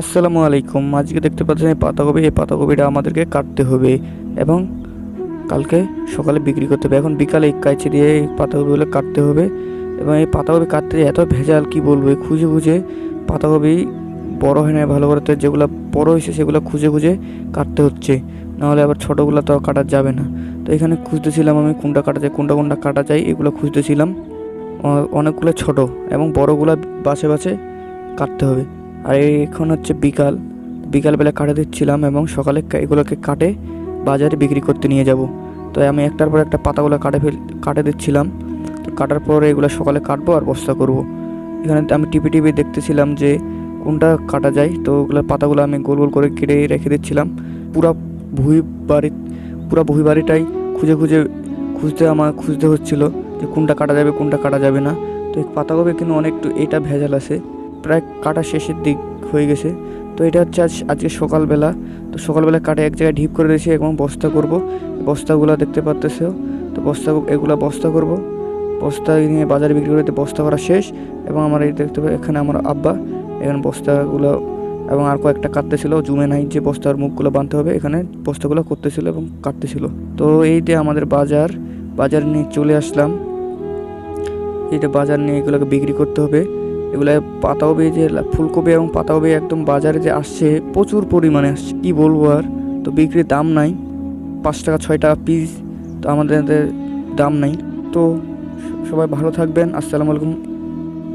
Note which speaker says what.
Speaker 1: আসসালামু আলাইকুম। আজকে দেখতে পাচ্ছেন এই পাতাকপি, এই পাতাকপিটা আমাদেরকে কাটতে হবে এবং কালকে সকালে বিক্রি করতে হবে। এখন বিকালে কাইচি দিয়ে এই পাতাকপিগুলো কাটতে হবে এবং এই পাতাকপি কাটতে এত ভেজাল, কি বলব? খুঁজে খুঁজে পাতাকপি বড় হয় না ভালো করে, তো যেগুলো বড় হয়েছে সেগুলো খুঁজে খুঁজে কাটতে হচ্ছে। নাহলে আবার ছোটোগুলো তো কাটা যাবে না। তো এখানে খুঁজতেছিলাম আমি কোনটা কাটা যায়, কোনটা কোনটা কাটা যায়, এগুলো খুঁজতেছিলাম। অনেকগুলো ছোট এবং বড়গুলো বাছে বাছে কাটতে হবে। আর এখন হচ্ছে বিকাল। বিকালবেলা কাটে দিচ্ছিলাম এবং সকালে এগুলোকে কাটে বাজারে বিক্রি করতে নিয়ে যাব। তো আমি একটার পর একটা পাতাগুলো কাটে ফেল কাটে দিচ্ছিলাম। তো কাটার পরে এগুলো সকালে কাটবো আর বস্তা করব। এখানে আমি টিপি টিপি দেখতেছিলাম যে কোনটা কাটা যায়। তো ওগুলো পাতাগুলো আমি গোল গোল করে কেটে রেখে দিচ্ছিলাম। পুরা ভুঁই বাড়ি, পুরা ভুঁই বাড়িটাই খুঁজে খুঁজে খুঁজতে আমার খুঁজতে হচ্ছিল যে কোনটা কাটা যাবে, কোনটা কাটা যাবে না। তো পাতাকপি কিন্তু অনেক এটা ভেজাল আছে। প্রায় কাটা শেষের দিক হয়ে গেছে। তো এটা হচ্ছে আজ, আজকে সকালবেলা। তো সকালবেলা কাটে এক জায়গায় ঢিপ করে দিয়েছি এবং বস্তা করব। বস্তাগুলো দেখতে পারতেছো? তো বস্তা, এগুলা বস্তা করব। বস্তা নিয়ে বাজারে বিক্রি করতে বস্তা করা শেষ এবং আমার এই দেখতে পাই এখানে আমার আব্বা। এখানে বস্তাগুলো এবং আর কয়েকটা কাটতেছিল। জুমে নাই যে বস্তার মুখগুলো বাঁধতে হবে, এখানে বস্তাগুলো করতেছিল এবং কাটতেছিল। তো এই যে আমাদের বাজার বাজার নিয়ে চলে আসলাম। এটা বাজার নিয়ে এগুলোকে বিক্রি করতে হবে। এগুলো পাতাকপি যে ফুলকপি এবং পাতাকপি একদম বাজারে যে আসছে, প্রচুর পরিমাণে আসছে। কী বলব আর? তো বিক্রির দাম নাই। পাঁচ টাকা, ছয় টাকা পিস তো আমাদের দাম নাই। তো সবাই ভালো থাকবেন। আসসালামু আলাইকুম।